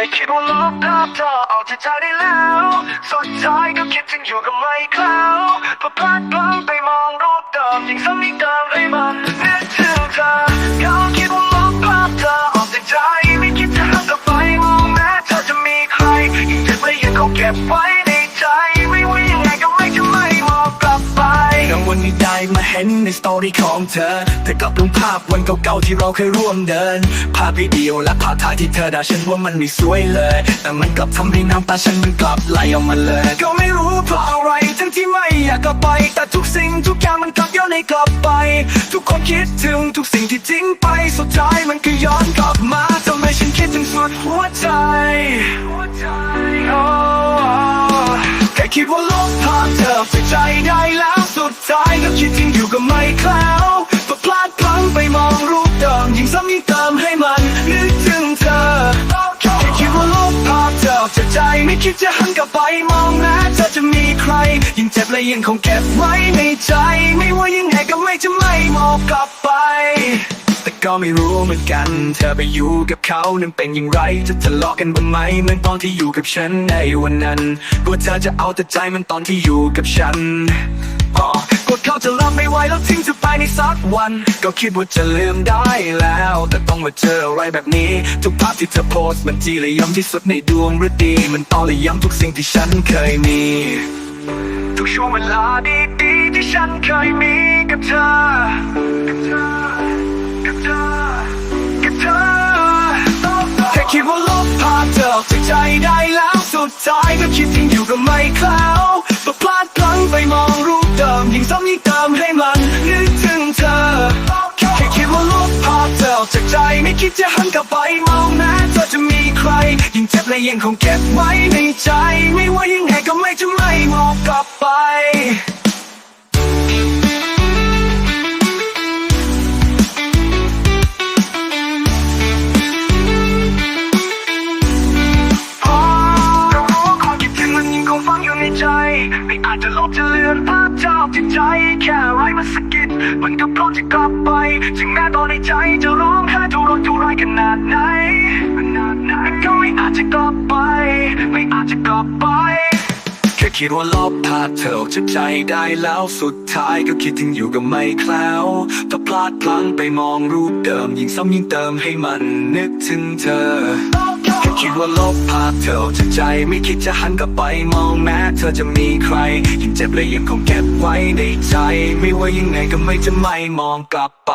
ยคิดว่าลบภาพเธอออกจากใจได้แล้ว สุดท้ายก็คิดถึงอยู่กับไม่คล้ว เห็นในสตอรี่ของเธอ เธอกลับลงภาพวันเก่าๆที่เราเคยร่วมเดิน ภาพวิดีโอและภาพถ่ายที่เธอด่าฉันว่ามันไม่สวยเลย แต่มันกลับทำให้น้ำตาฉันมันกลับไหลออกมาเลย ก็ไม่รู้เพราะอะไรทั้งที่ไม่อยากกลับไป แต่ทุกสิ่งทุกอย่างมันกลับย้อนให้กลับไป ทุกคนคิดถึงทุกสิ่งที่ทิ้งไป สุดท้ายมันก็ย้อนกลับมาทำให้ฉันคิดถึงสุดหัวใจโอ้แค่คิดว่าลบภาพเธอจากใจได้แล้ว ซ้ายก็คิดถึงอยู่กับไม่แคล้วพอพลาดพลั้งไปมองรูปเดิมยิ่งซ้ำยิ่งเติมให้มันนึกถึงเธอแค่คิดว่าลบภาพเธอจากใจไม่คิดจะหันกลับไปมองแม้เธอจะมีใคร ยิ่งเจ็บและยังคงเก็บไว้ในใจ ไม่ว่ายังไงก็ไม่จะไม่มองกลับไปแต่ก็ไม่รู้เหมือนกัน เธอไปอยู่กับเขานั้นเป็นอย่างไร จะทะเลาะกันบ้างไหมเหมือนตอนที่อยู่กับฉันในวันนั้นกลัวเธอจะเอาแต่ใจมันตอนที่อยู่กับฉัน กลัวเขาจะรับไม่ไหวแล้วทิ้งเธอไปในสักวัน ก็คิดว่าจะลืมได้แล้ว แต่ต้องมาเจออะไรแบบนี้ ทุกภาพที่เธอโพสต์มันจีเลยย้ำที่สุดในดวงฤดี มันตอเลยย้ำทุกสิ่งที่ฉันเคยมี ทุกช่วงเวลาดีๆที่ฉันเคยมีกับเธอกับเธอกับเธอกับเธอแค่คิดว่าลบภาพเธอออกจากใจได้แล้วสุดท้ายก็คิดถึงอยู่กับไม่คล้าวพอพลาดพลั้งไป คิดจะหันกลับไปมองแม้เธอจะมีใคร ยิ่งเจ็บและยังคงเก็บไว้ในใจ ไม่ว่ายังไงก็ไม่จะไม่มองกลับไป คงมังคงฝังอยู่ในใจ ไม่อาจจะลบจะเลือนภาพเจ้าที่ใจแค่ไรมาสกิดมันก็พร้อมจะกลับไปถึงแม้ตอนในใจจะร้องไห้ทุรนทุรายขนาดไหนขนาดไหนก็ไม่อาจจะกลับไป ไม่อาจจะกลับไปแค่คิดว่าลบภาเธอออกจากใจได้แล้วสุดท้ายก็คิดถึงอยู่กับไม่แคล้วถ้าพลาดพลั้งไปมองรูปเดิมยิ่งซ้ำยิ่งเติมให้มันนึกถึงเธอ คิดว่าลบภาพเธอจากใจไม่คิดจะหันกลับไปมองแม้เธอจะมีใครยิ่งเจ็บและยังคงเก็บไว้ในใจ ไม่ว่ายังไงก็ไม่จะไม่มองกลับไป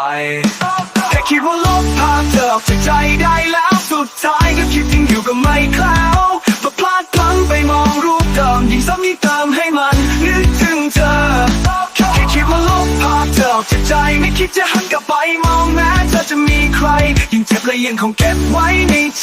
แค่คิดว่าลบภาพเธอออกจากใจได้แล้วสุดท้ายก็คิดถึงอยู่กับไม่แคล้วพอพลาดพลั้งไปมองรูปเดิมยิ่งซ้ำยิ่งเติมให้มันนึกถึงเธอแค่คิดว่าลบภาพเธอออกจากใจไม่คิดจะหันกลับไปมองแม้เธอจะมีใครยิ่งเจ็บและยังคงเก็บไว้ในใจ